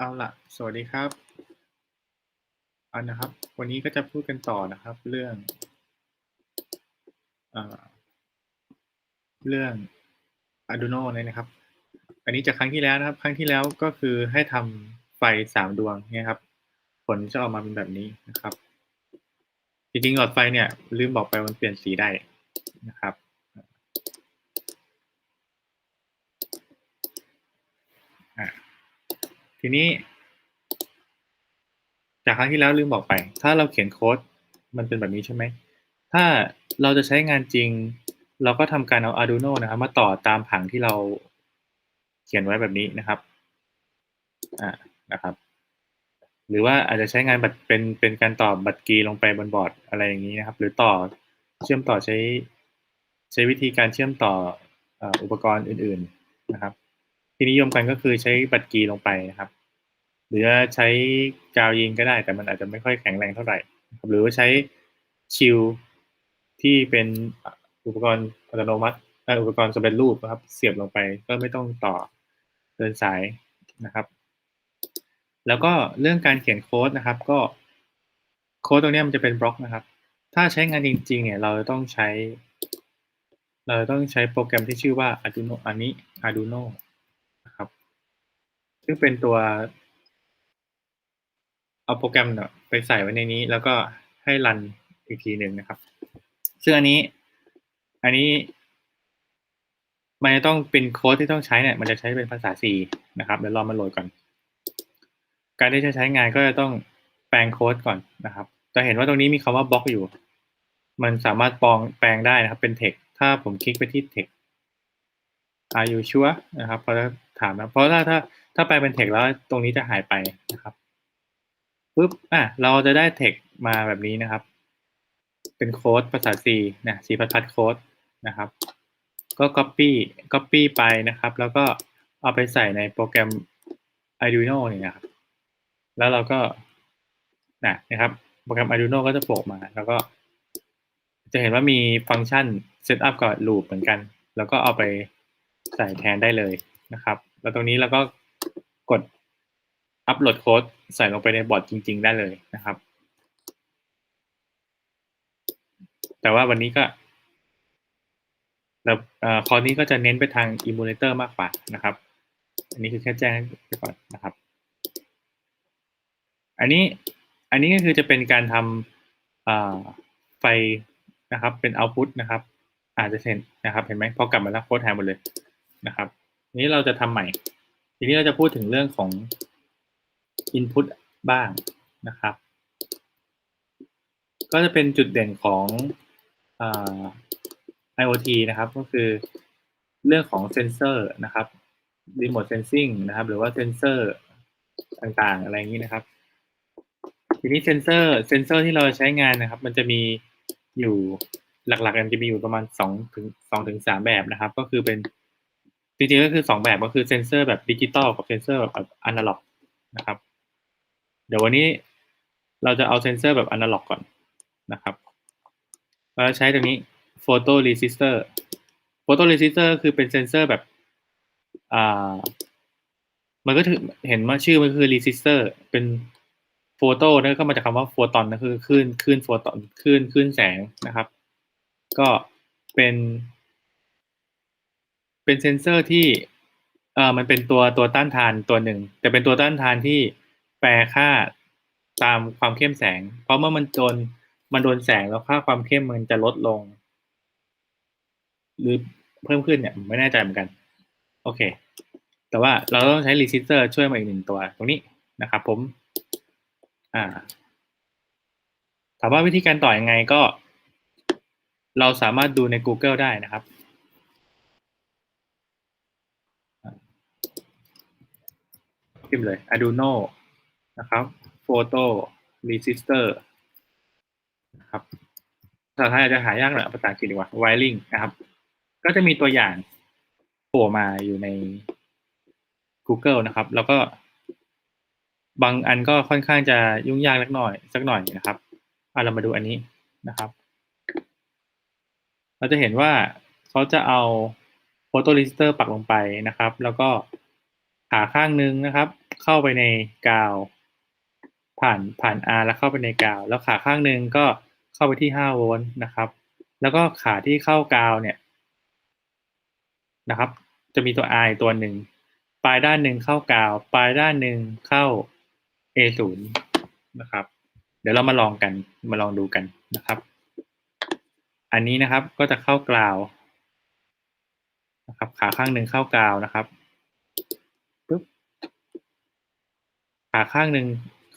เอาละสวัสดีครับอันนะครับ วันนี้ก็จะพูดกันต่อนะครับ เรื่องเอเรื่อง Arduino เนี่ยนะครับ อันนี้จากครั้งที่แล้วนะครับ ครั้งที่แล้วก็คือให้ทำไฟสามดวงเนี่ยครับ ผลจะออกมาเป็นแบบนี้นะครับ จริงๆหลอดไฟเนี่ย ลืมบอกไปมันเปลี่ยนสีได้นะครับอะ ทีนี้ จากครั้งที่แล้วลืมบอกไป ถ้าเราเขียนโค้ดมันเป็นแบบนี้ใช่ไหม ถ้าเราจะใช้งานจริง เราก็ทำการเอา Arduino นะครับ มาต่อตามผังที่เราเขียนไว้แบบนี้นะครับอ่านะครับ หรือว่าอาจจะใช้งานบัตรเป็นเป็นการต่อบัตรกีลงไปบนบอร์ดอะไรอย่างนี้นะครับ หรือต่อเชื่อมต่อใช้ ใช้วิธีการเชื่อมต่ออุปกรณ์อื่น ๆนะครับ ที่นิยมกันก็คือใช้บัตรกีลงไปนะครับ หรือใช้กาวยิงก็ได้ แต่มันอาจจะไม่ค่อยแข็งแรงเท่าไหร่หรือว่าใช้ชิลที่เป็นอุปกรณ์อัตโนมัติอุปกรณ์สำเร็จรูปนะครับ เสียบลงไปก็ไม่ต้องต่อเดินสายนะครับ แล้วก็เรื่องการเขียนโค้ดนะครับ ก็โค้ดตรงนี้มันจะเป็นบล็อกนะครับ ถ้าใช้งานจริง ๆ เนี่ย เราต้องใช้ เราต้องใช้โปรแกรมที่ชื่อว่า Arduino อันนี้ Arduino น ซึ่งเป็นตัว เอาโปรแกรมเนี่ยไปใส่ไว้ในนี้ แล้วก็ให้รันอีกทีหนึ่งนะครับ ซึ่งอันนี้ อันนี้ มันจะต้องเป็นโค้ดที่ต้องใช้เนี่ย มันจะใช้เป็นภาษา C นะครับ เดี๋ยวรอมาโหลดก่อน การที่จะใช้งานก็จะต้องแปลงโค้ดก่อนนะครับ จะเห็นว่าตรงนี้มีคำว่าบล็อกอยู่ มันสามารถปองแปลงได้นะครับ เป็น text ถ้าผมคลิกไปที่ text are you sure นะครับเขาจะถามนะเพราะถ้าถ้า ถ้าแปลเป็น text แล้วตรงนี้จะหายไปนะครับปุ๊บอะเราจะได้ text มาแบบนี้นะครับ เป็นโค้ดภาษา C นะ C++ โค้ดนะครับ ก็ copy copy ไปนะครับ แล้วก็เอาไปใส่ในโปรแกรม Arduino นี่นะครับ แล้วเราก็นะนะครับ โปรแกรม Arduino ก็จะโผล่มา แล้วก็ จะเห็นว่ามีฟังก์ชัน setup กับ loop เหมือนกัน แล้วก็เอาไปใส่แทนได้เลยนะครับ แล้วตรงนี้เราก็ กดอัปโหลดโค้ดใส่ลงไปในบอร์ดจริง ๆ ได้เลยนะครับ แต่ว่าวันนี้ก็แล้วคอร์สนี้ก็จะเน้นไปทาง emulator มากกว่านะครับ อันนี้คือแค่แจ้งไปก่อนนะครับ อันนี้อันนี้ก็คือจะเป็นการทำไฟนะครับ เป็น output นะครับ อาจจะเห็นนะครับ เห็นไหมพอกลับมาแล้วโค้ดหายหมดเลยนะครับ นี้เราจะทำใหม่ ทีนี้เราจะพูดถึงเรื่องของ input บ้างนะครับ ก็จะเป็นจุดเด่นของ IoT นะครับ ก็คือเรื่องของเซนเซอร์นะครับ remote sensing นะครับ หรือว่าเซนเซอร์ต่างๆ อะไรอย่างนี้นะครับ ทีนี้เซนเซอร์เซนเซอร์ที่เราใช้งานนะครับ มันจะมีอยู่หลักๆ มันจะมีอยู่ประมาณสองถึงสองถึงสามแบบนะครับ ก็คือเป็น จริงๆก็คือสองแบบก็คือเซนเซอร์แบบดิจิตอลกับเซนเซอร์แบบอนาล็อกนะครับ เดี๋ยววันนี้เราจะเอาเซนเซอร์แบบอนาล็อกก่อนนะครับเราใช้ตรงนี้โฟโตรีสิสเตอร์โฟโตรีสิสเตอร์คือเป็นเซนเซอร์แบบอ่ามันก็ถือเห็นว่าชื่อมันคือรีสิสเตอร์เป็นโฟโต้นั่นก็มาจากคำว่าโฟตอนนะคือคลื่นคลื่นโฟตอนคลื่นคลื่นแสงนะครับ ก็เป็น เป็นเซนเซอร์ที่เอ่อมันเป็นตัวตัวต้านทานตัวหนึ่ง แต่เป็นตัวต้านทานที่แปรค่าตามความเข้มแสง เพราะเมื่อมันโดนมันโดนแสงแล้วค่าความเข้มมันจะลดลง หรือเพิ่มขึ้นเนี่ยไม่แน่ใจเหมือนกัน โอเค แต่ว่าเราต้องใช้รีซิสเตอร์ช่วยมาอีกหนึ่งตัวตรงนี้นะครับผม อ่า ถามว่าวิธีการต่ออยังไงก็ เราสามารถดูใน Google ได้นะครับ พิมพ์เลย Arduino นะครับ Photo Resistor นะครับภาษาไทยอาจจะหายากหน่อยภาษาอังกฤษดีกว่า Wiring นะครับ ก็จะมีตัวอย่างโผล่มาอยู่ใน Google นะครับ แล้วก็บางอันก็ค่อนข้างจะยุ่งยากสักหน่อย สักหน่อยนะครับเอาเรามาดูอันนี้นะครับ เราจะเห็นว่าเขาจะเอาโฟโตลิสเตอร์ปักลงไปนะครับ แล้วก็ขาข้างนึงนะครับ เข้าไปในกาว ผ่านผ่าน R แล้วเข้าไปในกาว แล้วขาข้างหนึ่งก็เข้าไปที่5โวลต์นะครับ แล้วก็ขาที่เข้ากาวเนี่ยนะครับ จะมีตัว R อีกตัวหนึ่งปลายด้านหนึ่งเข้ากาว ปลายด้านหนึ่งเข้า A0 นะครับ เดี๋ยวเรามาลองกันมาลองดูกันนะครับ อันนี้นะครับก็จะเข้ากาวนะครับ ขาข้างหนึ่งเข้ากาวนะครับ ขาข้างหนึ่ง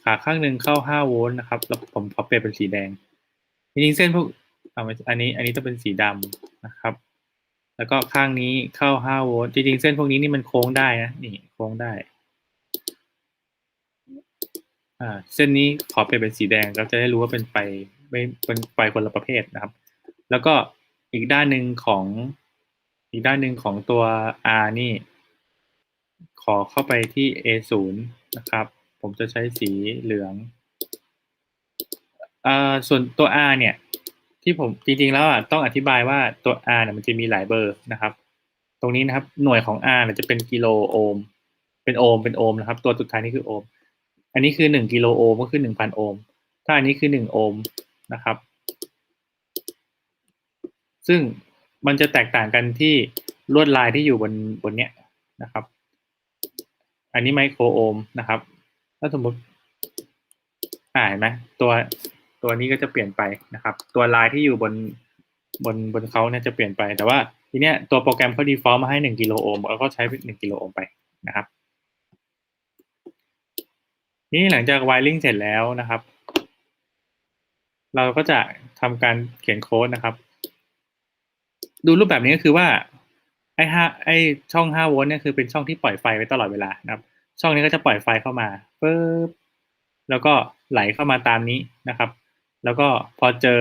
ขาข้างหนึ่งเข้า5โวลต์นะครับ แล้วผมขอเปลี่ยนเป็นสีแดงจริงๆเส้นพวกอันนี้อันนี้ต้องเป็นสีดำนะครับ แล้วก็ข้างนี้เข้า5โวลต์จริงๆเส้นพวกนี้นี่มันโค้งได้นะนี่โค้งได้อ่าเส้นนี้ขอเปลี่ยนเป็นสีแดงเราจะได้รู้ว่าเป็นไฟไม่เป็นไฟคนละประเภทนะครับ แล้วก็อีกด้านหนึ่งของอีกด้านหนึ่งของตัว R นี่ ขอเข้าไปที่ A0 นะครับ ผมจะใช้สีเหลืองอ่าส่วนตัว R เนี่ย ที่ผมจริงๆแล้วอะต้องอธิบายว่าตัว R เนี่ยมันจะมีหลายเบอร์นะครับ ตรงนี้นะครับ หน่วยของ R เนี่ยจะเป็นกิโลโอห์มเป็นโอห์มเป็นโอห์มนะครับ ตัวสุดท้ายนี่คือโอห์มอันนี้คือหนึ่งกิโลโอห์มก็คือหนึ่งพันโอห์มถ้าอันนี้คือหนึ่งโอห์มนะครับ ซึ่งมันจะแตกต่างกันที่ลวดลายที่อยู่บนบนเนี้ยนะครับ อันนี้ไมโครโอห์มนะครับ ถ้าสมมติอ่าเห็นไหมตัวตัวนี้ก็จะเปลี่ยนไปนะครับ ตัวลายที่อยู่บนบนบนเขาเนี่ยจะเปลี่ยนไป แต่ว่าทีเนี้ยตัวโปรแกรมเขา default มาให้หนึ่งกิโลโอห์มแล้วก็ใช้หนึ่งกิโลโอห์มไปนะครับนี่หลังจาก wiring เสร็จแล้วนะครับ เราก็จะทำการเขียนโค้ดนะครับ ดูรูปแบบนี้ก็คือว่าไอ้ห้าไอ้ช่อง5โวลต์เนี่ยคือเป็นช่องที่ปล่อยไฟไว้ตลอดเวลานะครับ ช่องนี้ก็จะปล่อยไฟเข้ามาปึ๊บแล้วก็ไหลเข้ามาตามนี้นะครับ แล้วก็พอเจอ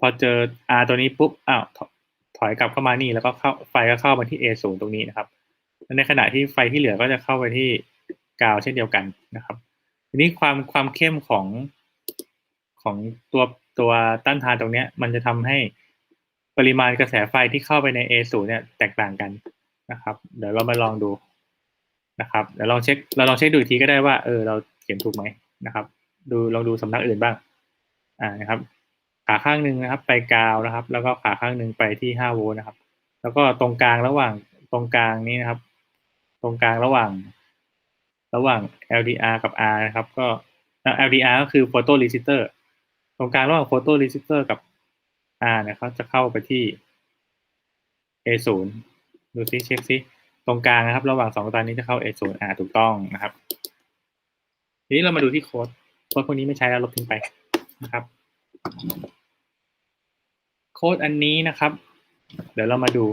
พอเจอ R ตัวนี้ปุ๊บอ้าวถอยกลับเข้ามานี่แล้วก็เข้าไฟก็เข้ามาที่ A0 ตรงนี้นะครับในขณะที่ไฟที่เหลือก็จะเข้าไปที่กาวเช่นเดียวกันนะครับ ทีนี้ความความเข้มของของตัวตัวต้านทานตรงนี้มันจะทำให้ปริมาณกระแสไฟที่เข้าไปใน A0 เนี่ยแตกต่างกันนะครับ เดี๋ยวเรามาลองดู นะครับเดี๋ยวลองเช็คเราลองเช็คดูอีกทีก็ได้ว่าเออเราเขียนถูกไหมนะครับ ดูลองดูสำนักอื่นบ้างอ่านะครับ ขาข้างหนึ่งนะครับ ไปกาวนะครับ แล้วก็ขาข้างหนึ่งไปที่5โวลต์นะครับ แล้วก็ตรงกลางระหว่างตรงกลางนี้นะครับ ตรงกลางระหว่าง ระหว่าง LDR กับ R นะครับ ก็ LDR ก็คือ photo resistor ตรงกลางระหว่าง photo resistor กับ R นี่ยเขาจะเข้าไปที่ A0 ดูซิเช็คซิ ตรงกลางนะครับ ระหว่างสองตัวนี้จะเข้า A0 R ถูกต้องนะครับทีนี้เรามาดูที่โค้ดโค้ดพวกนี้ไม่ใช้แล้วลบทิ้งไปนะครับ โค้ดอันนี้นะครับ เดี๋ยวเรามาดู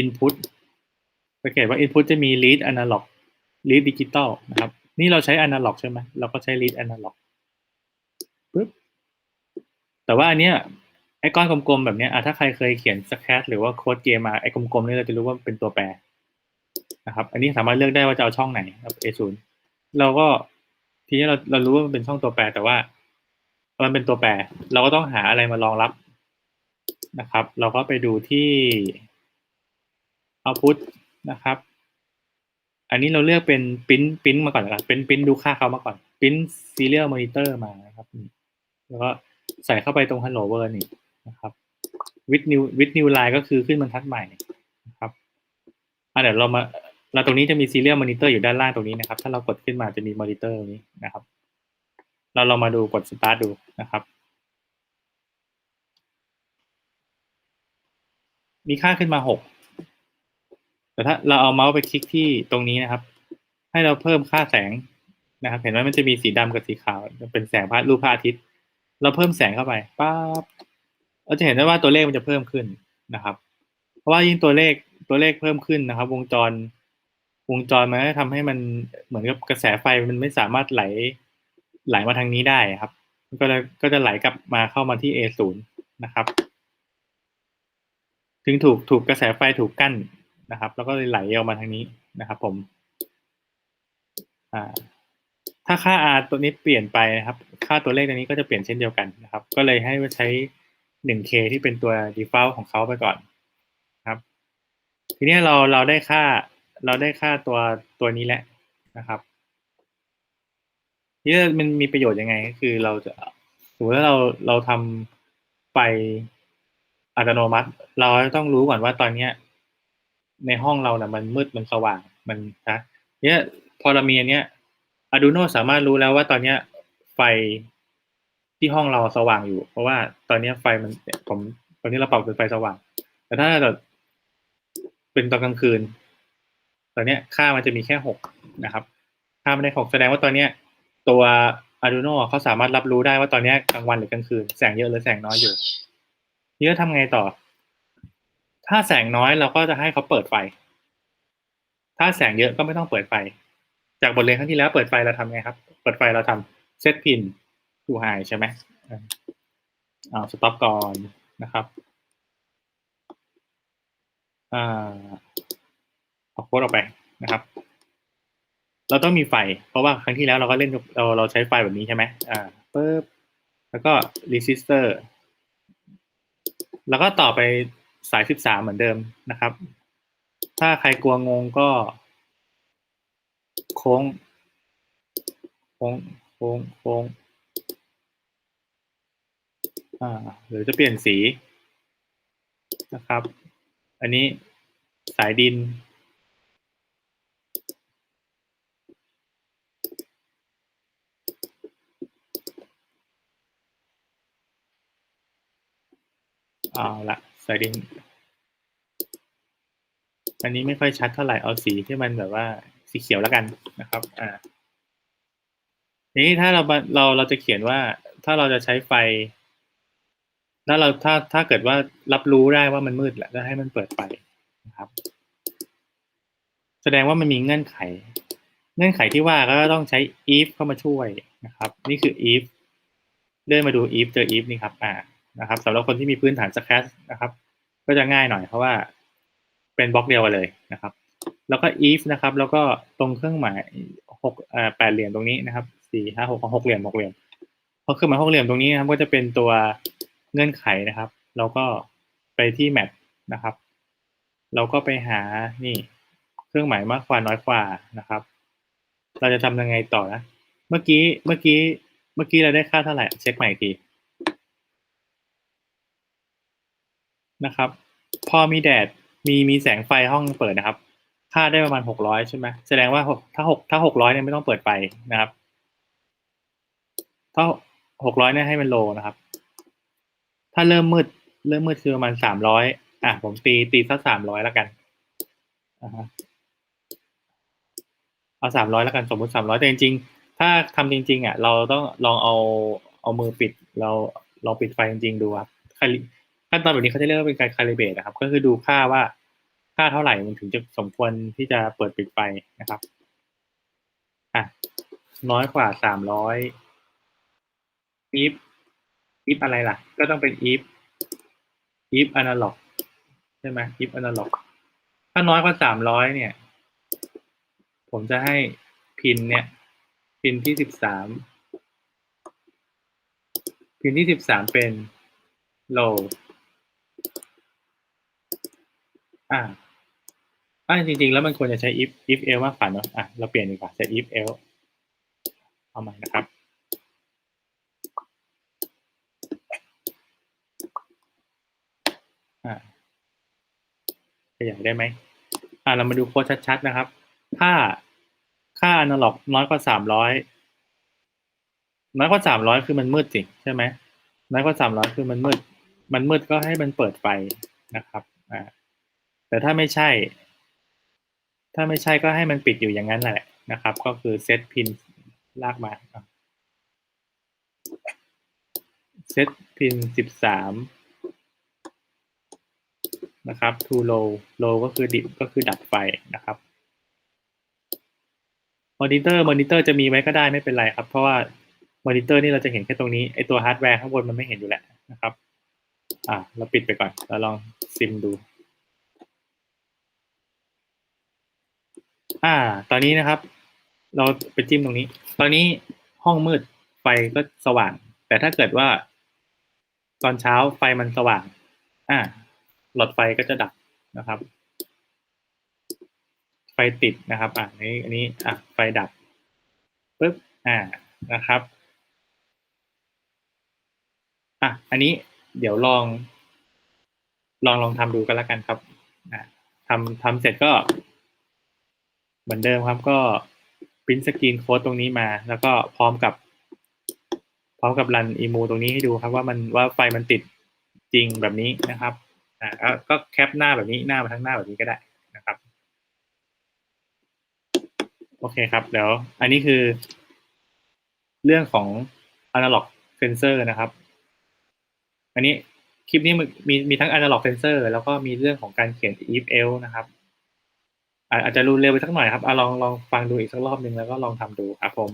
input สังเกตว่า input จะมี read analog read digital นะครับ นี่เราใช้ analog ใช่ไหมเราก็ใช้ read analog ปึ๊บแต่ว่าอันเนี้ยไอ้ก้อนกลมๆแบบเนี้ยอะถ้าใครเคยเขียนสแครหรือว่าโค้ดเกมมาไอ้กลมๆนี่เราจะรู้ว่าเป็นตัวแปร นะครับ อันนี้สามารถเลือกได้ว่าจะเอาช่องไหนครับ A0 เราก็ทีนี้เราเรารู้ว่ามันเป็นช่องตัวแปรแต่ว่า มันเป็นตัวแปร เราก็ต้องหาอะไรมารองรับนะครับ เราก็ไปดูที่ output นะครับ อันนี้เราเลือกเป็นปิ้นปิ้นมาก่อนนะครับเป็นปิ้นดูค่าเขามาก่อนปิ้น serial monitor มานะครับแล้วก็ใส่เข้าไปตรง hello world นี่นะครับ with new with new line ก็คือขึ้นบรรทัดใหม่นะครับอะเดี๋ยวเรามา เราตรงนี้จะมี serial monitor อยู่ด้านล่างตรงนี้นะครับ ถ้าเรากดขึ้นมาจะมี monitor ตรงนี้นะครับ เราลองมาดูกด start ดูนะครับ มีค่าขึ้นมาหกแต่ถ้าเราเอาเมาส์ไปคลิกที่ตรงนี้นะครับ ให้เราเพิ่มค่าแสงนะครับ เห็นว่ามันจะมีสีดำกับสีขาว เป็นแสงพระรูปพระอาทิตย์ เราเพิ่มแสงเข้าไปปั๊บเราจะเห็นได้ว่าตัวเลขมันจะเพิ่มขึ้นนะครับ เพราะว่ายิ่งตัวเลขตัวเลขเพิ่มขึ้นนะครับ วงจร วงจรมันจะทำให้มันเหมือนกับกระแสไฟมันไม่สามารถไหลไหลมาทางนี้ได้ครับ ก็เลยก็จะไหลกลับมาเข้ามาที่ A0 นะครับ ถึงถูกถูกกระแสไฟถูกกั้นนะครับ แล้วก็เลยไหลออกมาทางนี้นะครับผมถ้าค่า r ตัวนี้เปลี่ยนไปนะครับ ค่าตัวเลขตัวนี้ก็จะเปลี่ยนเช่นเดียวกันนะครับ ก็เลยให้ใช้ 1k ที่เป็นตัว default ของเขาไปก่อนครับ ทีนี้เราเราได้ค่า เราได้ค่าตัวตัวนี้แหละนะครับทีนี้มันมีประโยชน์ยังไงก็คือเราจะสมมติว่าเราเราทำไฟอัตโนมัติ เราต้องรู้ก่อนว่าตอนเนี้ย ในห้องเราเนี่ยมันมืดมันสว่างมันนะเนี่ยพอเรามีอันเนี้ย Arduino สามารถรู้แล้วว่าตอนเนี้ย ไฟที่ห้องเราสว่างอยู่ เพราะว่าตอนเนี้ยไฟมันผมตอนนี้เราปรับเป็นไฟสว่าง แต่ถ้าเราเป็นตอนกลางคืน ตอนนี้ค่ามันจะมีแค่หกนะครับ ค่ามันได้หกแสดงว่าตอนเนี้ยตัว Arduino เขาสามารถรับรู้ได้ว่าตอนนี้กลางวันหรือกลางคืน แสงเยอะหรือแสงน้อยอยู่นี่ก็ทำไงต่อ ถ้าแสงน้อยเราก็จะให้เขาเปิดไฟ ถ้าแสงเยอะก็ไม่ต้องเปิดไฟ จากบทเรียนครั้งที่แล้วเปิดไฟเราทำไงครับ เปิดไฟเราทำเซตพินทูไฮใช่ไหมอ่าสต็อปก่อนนะครับ อ่า เอาโค้ดออกไปนะครับ เราต้องมีไฟ เพราะว่าครั้งที่แล้วเราก็เล่นเราเราใช้ไฟแบบนี้ใช่ไหมอ่าปึ๊บแล้วก็รีสิสเตอร์แล้วก็ต่อไปสายสิบสามเหมือนเดิมนะครับ ถ้าใครกลัวงงก็ โค้ง โค้ง โค้ง โค้ง อ่า หรือจะเปลี่ยนสีนะครับ อันนี้สายดิน เอาละสายดินอันนี้ไม่ค่อยชัดเท่าไหร่เอาสีที่มันแบบว่าสีเขียวแล้วกันนะครับ อ่าทีนี้ถ้าเราเราเราจะเขียนว่าถ้าเราจะใช้ไฟ ถ้าเราถ้าถ้าเกิดว่ารับรู้ได้ว่ามันมืดแหละก็ให้มันเปิดไฟนะครับ แสดงว่ามันมีเงื่อนไข เงื่อนไขที่ว่าก็ต้องใช้ if เข้ามาช่วยนะครับ นี่คือ if เดินมาดู if เจอ if นี่ครับ อ่า นะครับสำหรับคนที่มีพื้นฐานสแครนะครับ ก็จะง่ายหน่อยเพราะว่าเป็นบล็อกเดียวเลยนะครับ แล้วก็ if นะครับ แล้วก็ตรงเครื่องหมายหกอ่าแปดเหลี่ยมตรงนี้นะครับสี่ห้าหกหกเหลี่ยมหกเหลี่ยมพอเครื่องหมายหกเหลี่ยมตรงนี้นะครับ ก็จะเป็นตัวเงื่อนไขนะครับ แล้วก็ไปที่แมปนะครับ เราก็ไปหานี่เครื่องหมายมากกว่าน้อยกว่านะครับ เราจะทำยังไงต่อนะ เมื่อกี้เมื่อกี้เมื่อกี้เราได้ค่าเท่าไหร่เช็คใหม่อีกที นะครับ พอมีแดดมีมีแสงไฟห้องเปิดนะครับ ค่าได้ประมาณหกร้อยใช่ไหมแสดงว่าถ้าหกถ้าหกร้อยเนี่ยไม่ต้องเปิดไฟนะครับ ถ้าหกร้อยเนี่ยให้มันโลนะครับ ถ้าเริ่มมืด เริ่มมืดคือประมาณสามร้อยอะผมตีตีสักสามร้อยแล้วกันอ่าเอาสามร้อยแล้วกันสมมติสามร้อยแต่จริงๆ ถ้าทำจริง ๆ อะ เราต้องลองเอาเอามือปิด เราลองปิดไฟจริงๆดูครับ ขั้นตอนแบบนี้เขาจะเรียกว่าเป็นการคาลิเบตนะครับ ก็คือดูค่าว่าค่าเท่าไหร่มันถึงจะสมควรที่จะเปิดปิดไฟนะครับอะน้อยกว่าสามร้อย if if อะไรล่ะ ก็ต้องเป็น if if analog ใช่ไหม if analog ถ้าน้อยกว่าสามร้อยเนี่ย ผมจะให้พินเนี่ย พินที่สิบสามพินที่สิบสามเป็น low อ่าอ่าจริง ๆ แล้วมันควรจะใช้ if if else มากกว่าเนอะอะเราเปลี่ยนดีกว่าใช้ if else เอาใหม่นะครับอ่าขยายได้ไหมอ่าเรามาดูโค้ดชัดๆนะครับ ถ้าค่าอนาล็อกน้อยกว่าสามร้อยน้อยกว่าสามร้อยคือมันมืดสิใช่ไหมน้อยกว่าสามร้อยคือมันมืด มันมืดก็ให้มันเปิดไฟนะครับอ่า แต่ถ้าไม่ใช่ ถ้าไม่ใช่ก็ให้มันปิดอยู่อย่างนั้นแหละนะครับ ก็คือเซตพินลากมาเซตพินสิบสามนะครับ to low low ก็คือดิบก็คือดับไฟนะครับมอนิเตอร์มอนิเตอร์จะมีไว้ก็ได้ไม่เป็นไรครับ เพราะว่ามอนิเตอร์นี่เราจะเห็นแค่ตรงนี้ไอตัวฮาร์ดแวร์ข้างบนมันไม่เห็นอยู่แล้วนะครับ อ่าเราปิดไปก่อนเราลองซิมดู อ่า ตอนนี้นะครับ เราไปจิ้มตรงนี้ ตอนนี้ห้องมืดไฟก็สว่าง แต่ถ้าเกิดว่า ตอนเช้าไฟมันสว่าง อ่า หลอดไฟก็จะดับนะครับ ไฟติดนะครับ อ่านี้อันนี้ อะ ไฟดับปึ๊บอ่านะครับ อะ อันนี้เดี๋ยวลอง ลองลองทำดูกันแล้วกันครับอะทำทำเสร็จก็ เหมือนเดิมครับก็พิมพ์สกรีนโค้ดตรงนี้มา แล้วก็พร้อมกับ พร้อมกับรันอีมูตรงนี้ให้ดูครับว่ามันว่าไฟมันติดจริงแบบนี้นะครับอ่าก็แคปหน้าแบบนี้หน้ามาทั้งหน้าแบบนี้ก็ได้นะครับ โอเคครับเดี๋ยวอันนี้คือ เรื่องของ analog sensor นะครับ อันนี้คลิปนี้มีมีทั้ง analog sensor แล้วก็มีเรื่องของการเขียน if else นะครับ อาจจะรูเร็วไปสักหน่อยครับอลองลองฟังดูอีกสักรอบหนึ่งแล้วก็ลองทำดูครับผม